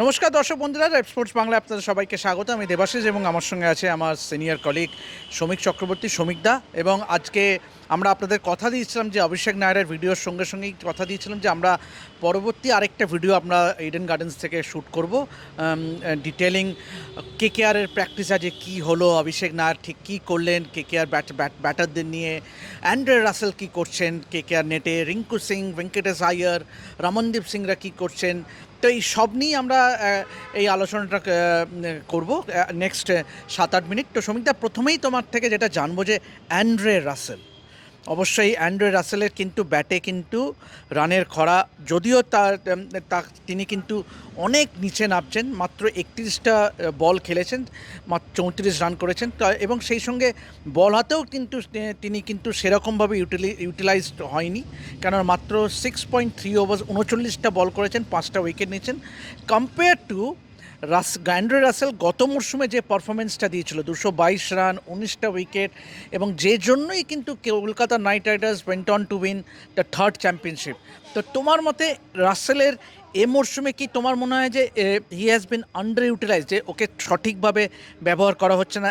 নমস্কার, দর্শক বন্ধুরা স্পোর্টস বাংলা আপনাদের সবাইকে স্বাগত। আমি দেবাশিস এবং আমার সঙ্গে আছে আমার সিনিয়র কলিগ শ্রমিক চক্রবর্তী শ্রমিকদা এবং আজকে আমরা আপনাদের কথা দিয়েছিলাম যে অভিষেক নায়ারের ভিডিওর সঙ্গে সঙ্গেই কথা দিয়েছিলাম যে আমরা পরবর্তী আরেকটা ভিডিও আমরা ইডেন গার্ডেন্স থেকে শ্যুট করব। ডিটেলিং কে কে আরের প্র্যাকটিস আজকে কী হলো, অভিষেক নায়ার ঠিক কী করলেন কে কে আর ব্যাট ব্যাট ব্যাটারদের নিয়ে অ্যান্ড্রে রাসেল কী করছেন কে কে আর নেটে রিঙ্কু সিং, ভেঙ্কটেশ আয়ার, রমনদীপ সিংরা কী করছেন তো এই সব নিয়েই আমরা এই আলোচনাটা করব নেক্সট সাত আট মিনিট। তো সমিতা, প্রথমেই তোমার থেকে যেটা জানব যে অ্যান্ড্রে রাসেল। অবশ্যই অ্যান্ড্রে রাসেলের কিন্তু ব্যাটে কিন্তু রানের খরা, যদিও তার তিনি কিন্তু অনেক নিচে নামছেন, মাত্র একত্রিশটা বল খেলেছেন, মাত্র চৌত্রিশ রান করেছেন এবং সেই সঙ্গে বল হাতেও কিন্তু তিনি কিন্তু সেরকমভাবে ইউটিলি, ইউটিলাইজড হয়নি কেন মাত্র সিক্স পয়েন্ট থ্রি ওভার উনচল্লিশটা বল করেছেন, পাঁচটা উইকেট নিয়েছেন। কম্পেয়ার টু রাস গ্যান্ড্রে রাসেল গত মরশুমে যে পারফরমেন্সটা দিয়েছিল, দুশো বাইশ রান, উনিশটা উইকেট এবং যে জন্যই কিন্তু Kolkata Knight Riders went on to win the third championship তো তোমার মতে রাসেলের এ মরশুমে কি তোমার মনে হয় যে he has been under utilise যে ওকে সঠিকভাবে ব্যবহার করা হচ্ছে না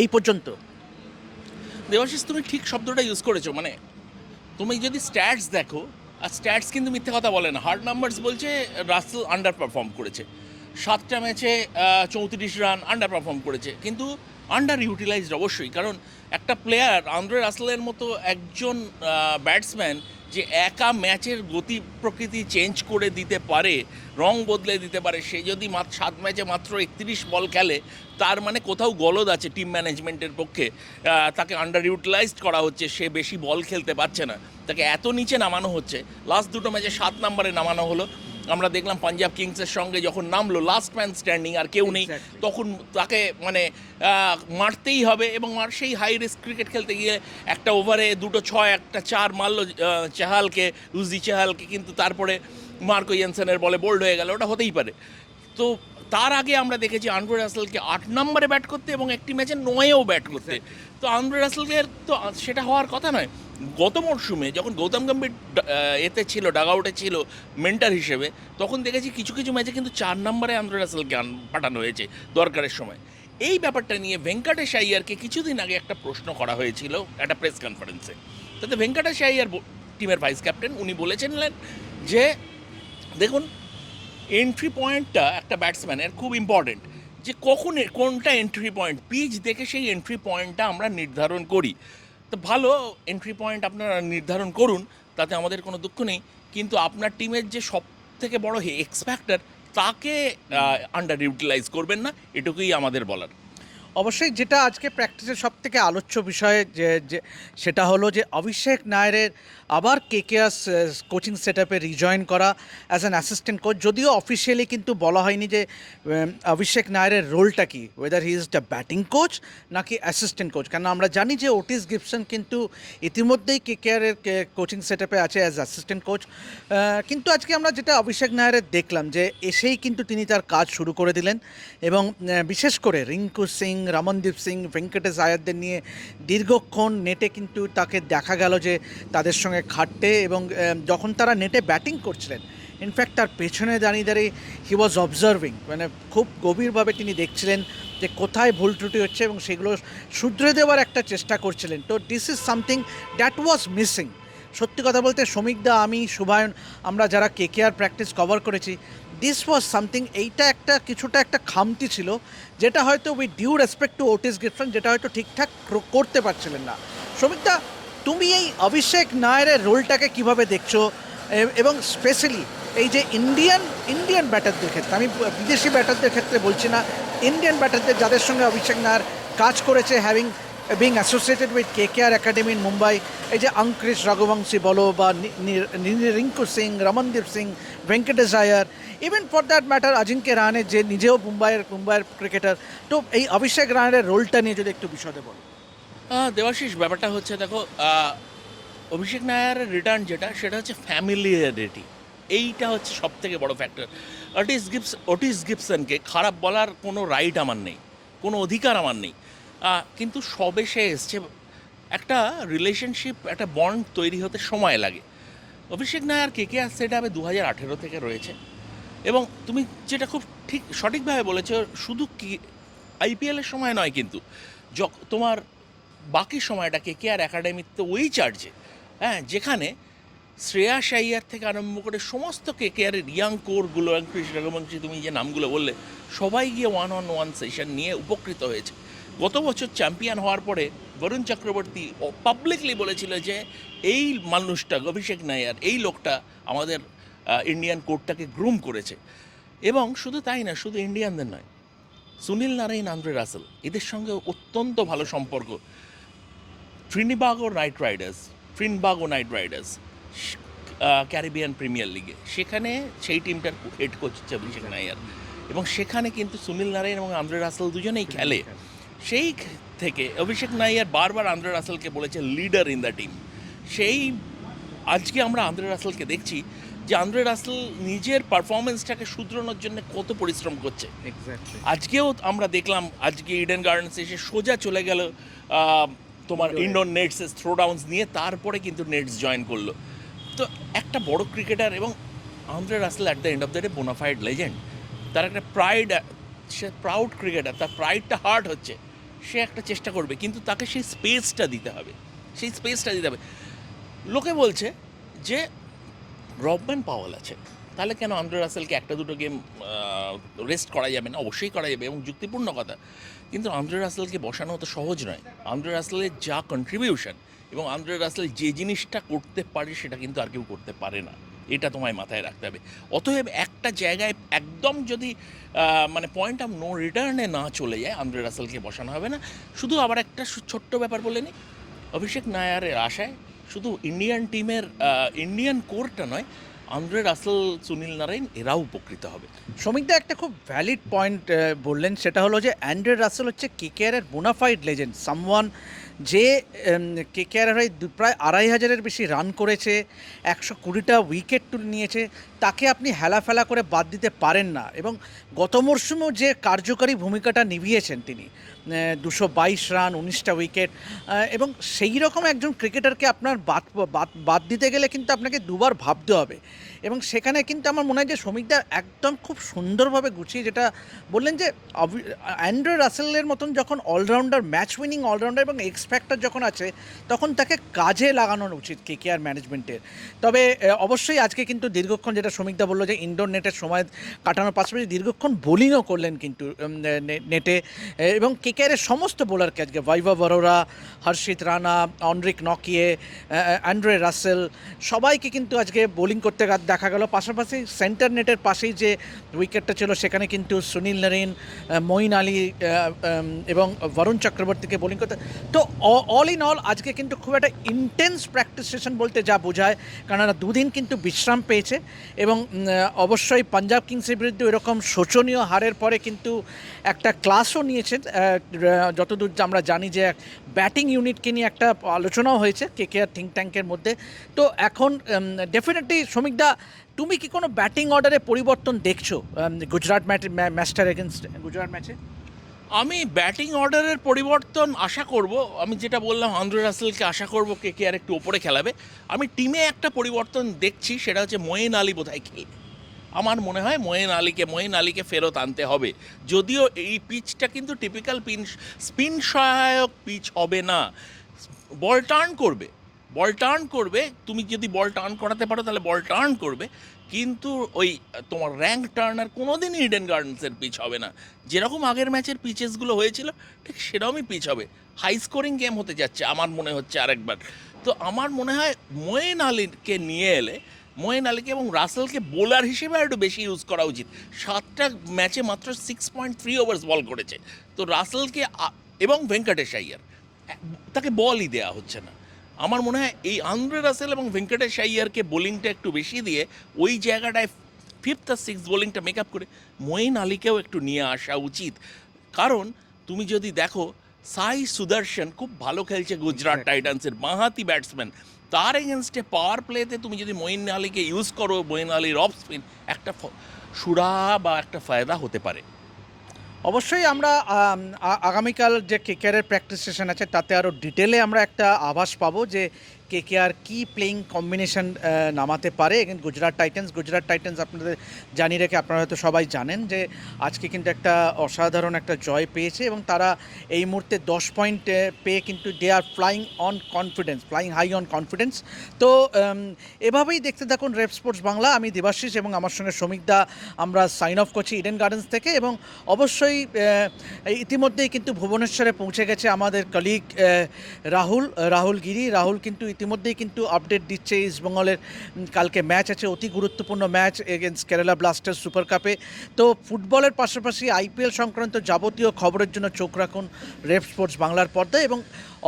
এই পর্যন্ত? দেবাশিস, তুমি ঠিক শব্দটা ইউজ করেছ। মানে তুমি যদি স্ট্যাটস দেখো আর স্ট্যাটস কিন্তু মিথ্যে কথা বলে না। হার্ড নাম্বারস বলছে, রাসেল আন্ডার পারফর্ম করেছে। সাতটা ম্যাচে চৌত্রিশ রান আন্ডার পারফর্ম করেছে। কিন্তু আন্ডার ইউটিলাইজড অবশ্যই, কারণ একটা প্লেয়ার আন্দ্রে রাসেলের মতো একজন ব্যাটসম্যান যে একা ম্যাচের গতি প্রকৃতি চেঞ্জ করে দিতে পারে, রং বদলে দিতে পারে, সে যদি সাত ম্যাচে মাত্র একত্রিশ বল খেলে, তার মানে কোথাও গলদ আছে টিম ম্যানেজমেন্টের পক্ষে। তাকে আন্ডার ইউটিলাইজড করা হচ্ছে, সে বেশি বল খেলতে পারছে না। তাকে এত নিচে নামানো হচ্ছে লাস্ট দুটো ম্যাচে সাত নম্বরে নামানো হলো। আমরা দেখলাম পাঞ্জাব কিংসের সঙ্গে যখন নামলো লাস্ট ম্যান স্ট্যান্ডিং আর কেউ নেই তখন তাকে মানে মারতেই হবে এবং আর সেই হাই রিস্ক ক্রিকেট খেলতে গিয়ে একটা ওভারে দুটো ছয় একটা চার মারলো চাহালকে রুজি চেহালকে কিন্তু তারপরে মার্কো ইয়েনসেনের বলে বোল্ড হয়ে গেল ওটা হতেই পারে। তো তার আগে আমরা দেখেছি আন্ড্রে রাসেলকে আট নম্বরে ব্যাট করতে এবং একটি ম্যাচে নয়েও ব্যাট করতে। তো আন্ড্রে রাসেলকে তো সেটা হওয়ার কথা নয়। গত মরশুমে যখন গৌতম গম্ভীর এতে ছিল ডাগ আউটে ছিল মেন্টার হিসেবে তখন দেখেছি কিছু কিছু ম্যাচে কিন্তু চার নম্বরে আন্দ্রে রাসেলকে আন- পাঠানো হয়েছে দরকারের সময়। এই ব্যাপারটা নিয়ে ভেঙ্কটেশ আইয়ারকে কিছুদিন আগে একটা প্রশ্ন করা হয়েছিল একটা প্রেস কনফারেন্সে তাতে ভেঙ্কটেশ আইয়ার টিমের ভাইস ক্যাপ্টেন উনি বলেছিলেন যে দেখুন এন্ট্রি পয়েন্টটা একটা ব্যাটসম্যানের খুব ইম্পর্টেন্ট যে কখন কোনটা এন্ট্রি পয়েন্ট পিচ দেখে সেই এন্ট্রি পয়েন্টটা আমরা নির্ধারণ করি। তো ভালো এন্ট্রি পয়েন্ট আপনারা নির্ধারণ করুন, তাতে আমাদের কোনো দুঃখ নেই। কিন্তু আপনার টিমের যে সব থেকে বড়ো এক্সপ্যাক্টার তাকে আন্ডার ইউটিলাইজ করবেন না, এটুকুই আমাদের বলার। অবশ্যই যেটা আজকে প্র্যাকটিসের সব থেকে আলোচ্য বিষয় যে যে সেটা হলো যে অভিষেক নায়ারের আবার কে কে কোচিং সেট আপে রিজয়েন করা অ্যাজ অ্যান অ্যাসিস্ট্যান্ট কোচ যদিও অফিসিয়ালি কিন্তু বলা হয়নি যে অভিষেক নায়ারের রোলটা কি whether he is the batting coach নাকি অ্যাসিস্ট্যান্ট কোচ কারণ আমরা জানি যে ওটিস গিবসন কিন্তু ইতিমধ্যেই কে কে আরের কোচিং সেট আপে আছে অ্যাজ অ্যাসিস্ট্যান্ট কোচ কিন্তু আজকে আমরা যেটা অভিষেক নায়ারের দেখলাম যে, এসেই কিন্তু তিনি তার কাজ শুরু করে দিলেন এবং বিশেষ করে রিঙ্কু সিং রমনদীপ সিং, ভেঙ্কটেশ আয়ারদের নিয়ে দীর্ঘক্ষণ নেটে কিন্তু তাকে দেখা গেল যে তাদের সঙ্গে খাটতে এবং যখন তারা নেটে ব্যাটিং করছিলেন ইনফ্যাক্ট তার পেছনে দাঁড়িয়ে দাঁড়িয়ে হি ওয়াজ অবজার্ভিং মানে খুব গভীরভাবে তিনি দেখছিলেন যে কোথায় ভুল ত্রুটি হচ্ছে এবং সেগুলো শুধরে দেওয়ার একটা চেষ্টা করছিলেন। তো this is something that was missing সত্যি কথা বলতে, শ্রমিকদা, আমি শুভায়ন আমরা যারা K K R practice cover করেছি দিস ওয়াজ সামথিং এইটা একটা, কিছুটা একটা খামতি ছিল, যেটা হয়তো with due respect to Otis Gibson যেটা হয়তো ঠিকঠাক করতে পারছিলেন না। শ্রমিকদা তুমি এই অভিষেক নায়ারের রোলটাকে কীভাবে দেখছ? এবং স্পেশালি এই যে ইন্ডিয়ান ইন্ডিয়ান ব্যাটারদের ক্ষেত্রে, আমি বিদেশি ব্যাটারদের ক্ষেত্রে বলছি না ইন্ডিয়ান ব্যাটারদের যাদের সঙ্গে অভিষেক নায়ার কাজ করেছে having being associated with K R academy in Mumbai এই যে অঙ্কৃশ রঘুবংশী বলো বা Rinku Singh Ramandeep Singh Venkatesh Iyer even for that matter Ajinkya Rahane যে নিজেও মুম্বাইয়ের মুম্বাইয়ের ক্রিকেটার তো এই অভিষেক রাহানের রোলটা নিয়ে যদি একটু বিশদে বলো। দেবাশিস, ব্যাপারটা হচ্ছে দেখো অভিষেক নায়ারের রিটার্ন যেটা, সেটা হচ্ছে ফ্যামিলিয়ারিটি এইটা হচ্ছে সব থেকে বড় ফ্যাক্টর অটিস গিপস ওটিস গিপসনকে খারাপ বলার কোনো রাইট আমার নেই, কোনো অধিকার আমার নেই। কিন্তু সবে সে এসছে। একটা রিলেশনশিপ একটা বন্ড তৈরি হতে সময় লাগে। অভিষেক নায়ার কে কে আর সেট আমি দু হাজার আঠেরো থেকে রয়েছে। এবং তুমি যেটা খুব ঠিক সঠিকভাবে বলেছ, শুধু কি আইপিএলের সময় নয় কিন্তু যখ- তোমার বাকি সময়টা কে কে আর একাডেমিতে ওই চার্জে হ্যাঁ যেখানে শ্রেয়া সাইয়ার থেকে আরম্ভ করে সমস্ত কে কে আর ইয়াং কোরগুলো কৃষ্ণ রঘুবংশী, তুমি যে নামগুলো বললে, সবাই গিয়ে ওয়ান অন ওয়ান সেশন নিয়ে উপকৃত হয়েছে। গত বছর চ্যাম্পিয়ন হওয়ার পরে বরুণ চক্রবর্তী পাবলিকলি বলেছিল যে এই মানুষটা, অভিষেক নায়ার, এই লোকটা আমাদের ইন্ডিয়ান কোর্টটাকে গ্রুম করেছে। এবং শুধু তাই না, শুধু ইন্ডিয়ানদের নয়, সুনীল নারায়ণ, আন্দ্রে রাসেল, এদের সঙ্গে অত্যন্ত ভালো সম্পর্ক। Trinbago Knight Riders Trinbago Knight Riders Caribbean Premier লিগে সেখানে সেই টিমটার হেড কোচ হচ্ছে অভিষেক নায়ার। এবং সেখানে কিন্তু সুনীল নারায়ণ এবং আন্দ্রে রাসেল দুজনেই খেলে। সেই থেকে অভিষেক নাইয়ার বারবার আন্দ্রে রাসেলকে বলেছে লিডার ইন দ্য টিম। সেই আজকে আমরা আন্দ্রে রাসেলকে দেখছি যে আন্দ্রে রাসেল নিজের পারফরমেন্সটাকে শুধরানোর জন্য কত পরিশ্রম করছে। আজকেও আমরা দেখলাম আজকে ইডেন গার্ডেন্স এসে সোজা চলে গেল তোমার ইন্ডোর নেটস থ্রো ডাউন্স নিয়ে তারপরে কিন্তু নেটস জয়েন করল। তো একটা বড় ক্রিকেটার এবং Andre Russell at the end of the day bonafide legend তার একটা প্রাইড সে প্রাউড ক্রিকেটার তার প্রাইডটা হার্ট হচ্ছে। সে একটা চেষ্টা করবে, কিন্তু তাকে সেই স্পেসটা দিতে হবে। সেই স্পেসটা দিতে হবে। লোকে বলছে যে রবম্যান পাওয়াল আছে। তাহলে কেন আন্দ্রে রাসেলকে একটা দুটো গেম রেস্ট করা যাবে না? অবশ্যই করা যাবে এবং যুক্তিপূর্ণ কথা। কিন্তু আন্দ্রে রাসেলকে বসানো তো সহজ নয়। আন্দ্রে রাসেলের যা কন্ট্রিবিউশন এবং আন্দ্রে রাসেল যে জিনিসটা করতে পারে, সেটা কিন্তু আর কেউ করতে পারে না। এটা তোমায় মাথায় রাখতে হবে। অতএব একটা জায়গায় একদম যদি মানে পয়েন্ট অফ নো রিটার্নে না চলে যায়, আন্দ্রে রাসেলকে বসানো হবে না। শুধু আবার একটা ছোট্ট ব্যাপার বলে নিই অভিষেক নায়ারের আশায়, শুধু ইন্ডিয়ান টিমের ইন্ডিয়ান কোরটা নয় আন্দ্রে রাসেল, সুনীল নারায়ণ, এরাও উপকৃত হবে। শ্রমিকদা, একটা খুব ভ্যালিড পয়েন্ট বললেন, সেটা হলো যে অ্যান্ড্রে রাসেল হচ্ছে কেকেআরের বোনাফাইড লেজেন্ড সামওয়ান যে কেকেআর হয়ে প্রায় আড়াই হাজারের বেশি রান করেছে, একশো কুড়িটা উইকেট তুলে নিয়েছে, তাকে আপনি হেলাফেলা করে বাদ দিতে পারেন না। এবং গত মরশুমেও যে কার্যকারী ভূমিকাটা নিভিয়েছেন তিনি দুশো বাইশ রান, উনিশটা উইকেট এবং সেই রকম একজন ক্রিকেটারকে আপনার বাদ বাদ দিতে গেলে কিন্তু আপনাকে দুবার ভাবতে হবে। এবং সেখানে কিন্তু আমার মনে হয় যে শ্রমিকদা একদম খুব সুন্দরভাবে গুছিয়ে যেটা বললেন যে অ্যান্ড্রো রাসেলের মতন যখন অলরাউন্ডার, ম্যাচ উইনিং অলরাউন্ডার এবং এক্সপেক্টার যখন আছে, তখন তাকে কাজে লাগানোর উচিত কে কে আর ম্যানেজমেন্টের। তবে অবশ্যই আজকে কিন্তু দীর্ঘক্ষণ যেটা শ্রমিকদা বলল যে, ইনডোর নেটের সময় কাটানোর পাশাপাশি দীর্ঘক্ষণ বোলিংও করলেন কিন্তু নেটে এবং কে কে আরের সমস্ত বোলারকে আজকে ভাইভা বরোরা হর্ষিত রানা, অনরিক নকিয়ে অ্যান্ড্রে রাসেল, সবাইকে কিন্তু আজকে বোলিং করতে দেখা গেল। পাশাপাশি সেন্টার নেটের পাশেই যে উইকেটটা ছিল, সেখানে কিন্তু সুনীল নারিন মঈন আলী এবং বরুণ চক্রবর্তীকে বোলিং করতে তো অল ইন অল আজকে কিন্তু খুব একটা ইন্টেন্স প্র্যাকটিস সেশন বলতে যা বোঝায়, কেননা দুদিন কিন্তু বিশ্রাম পেয়েছে এবং অবশ্যই পাঞ্জাব কিংসের বিরুদ্ধে এরকম শোচনীয় হারের পরে কিন্তু একটা ক্লাসও নিয়েছেন যতদূর আমরা জানি যে ব্যাটিং ইউনিটকে নিয়ে একটা আলোচনাও হয়েছে কে কে আর থিঙ্ক ট্যাঙ্কের মধ্যে। তো এখন ডেফিনেটলি শ্রমিকদা, তুমি কি কোনো ব্যাটিং অর্ডারে পরিবর্তন দেখছ গুজরাট ম্যাচটার এগেনস্ট গুজরাট ম্যাচে? আমি ব্যাটিং অর্ডারের পরিবর্তন আশা করব। আমি যেটা বললাম, আন্দ্রে রাসেলকে আশা করব কে কে আর একটু ওপরে খেলাবে। আমি টিমে একটা পরিবর্তন দেখছি, সেটা হচ্ছে মঈন আলী বোধহয় খেলবে। আমার মনে হয় মঈন আলীকে মঈন আলীকে ফেরত আনতে হবে। যদিও এই পিচটা কিন্তু টিপিক্যাল পিন, স্পিন সহায়ক পিচ হবে না। বল টার্ন করবে। বল টার্ন করবে। তুমি যদি বল টার্ন করাতে পারো, তাহলে বল টার্ন করবে। কিন্তু ওই তোমার র্যাঙ্ক টার্নার কোনো কোনোদিনই ইডেন গার্ডেন্সের পিচ হবে না। যেরকম আগের ম্যাচের পিচেসগুলো হয়েছিল, ঠিক সেরকমই পিচ হবে। হাই স্কোরিং গেম হতে যাচ্ছে, আমার মনে হচ্ছে আরেকবার। তো আমার মনে হয় মোয়েন আলীকে নিয়ে এলে মোয়েন আলীকে এবং রাসেলকে বোলার হিসেবে আর একটু বেশি ইউজ করা উচিত। সাতটা ম্যাচে মাত্র six point three overs ball করেছে। তো রাসেলকে এবং ভেঙ্কটেশ আইয়ার তাকে বলই দেওয়া হচ্ছে না। আমার মনে হয় এই আন্দ্রে রাসেল এবং ভেঙ্কটেশ আইয়ারকে বোলিংটা একটু বেশি দিয়ে ওই জায়গাটায় ফিফথ আর সিক্স বোলিংটা মেক আপ করে মোয়েন আলীকেও একটু নিয়ে আসা উচিত। কারণ তুমি যদি দেখো সাই সুদর্শন খুব ভালো খেলছে গুজরাট টাইটান্সের বাঁহাতি ব্যাটসম্যান তার এগেনস্টে পাওয়ার প্লেতে তুমি যদি মঈন আলীকে ইউজ করো, মঈন আলীর অফ স্পিন একটা সুরা বা একটা ফায়দা হতে পারে। অবশ্যই আমরা আগামীকাল যে কেকের প্র্যাকটিস সেশন আছে, তাতে আরও ডিটেলে আমরা একটা আভাস পাবো যে কে কে আর কী প্লেইং কম্বিনেশন নামাতে পারে? Again Gujarat Titans Gujarat Titans আপনাদের জানিয়ে রেখে আপনারা হয়তো সবাই জানেন যে আজকে কিন্তু একটা অসাধারণ একটা জয় পেয়েছে এবং তারা এই মুহূর্তে দশ পয়েন্ট পেয়ে কিন্তু they are flying on confidence flying high on confidence তো এভাবেই দেখতে থাকুন রেপ স্পোর্টস বাংলা আমি দেবাশিস এবং আমার সঙ্গে শ্রমিকদা আমরা সাইন অফ করছি ইডেন গার্ডেন্স থেকে এবং অবশ্যই ইতিমধ্যেই কিন্তু ভুবনেশ্বরে পৌঁছে গেছে আমাদের কলিগ রাহুল রাহুল গিরি। রাহুল কিন্তু ইতিমধ্যেই কিন্তু আপডেট দিচ্ছে ইস্টবেঙ্গলের কালকে ম্যাচ আছে, অতি গুরুত্বপূর্ণ match against Kerala Blasters super কাপে তো ফুটবলের পাশাপাশি আইপিএল সংক্রান্ত যাবতীয় খবরের জন্য চোখ রাখুন রেপ স্পোর্টস বাংলার পর্দায় এবং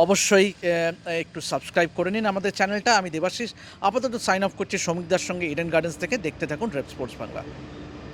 অবশ্যই একটু সাবস্ক্রাইব করে নিন আমাদের চ্যানেলটা আমি দেবাশিস, আপাতত সাইন অফ করছি শ্রমিকদার সঙ্গে ইডেন গার্ডেন্স থেকে। দেখতে থাকুন রেপ স্পোর্টস বাংলা।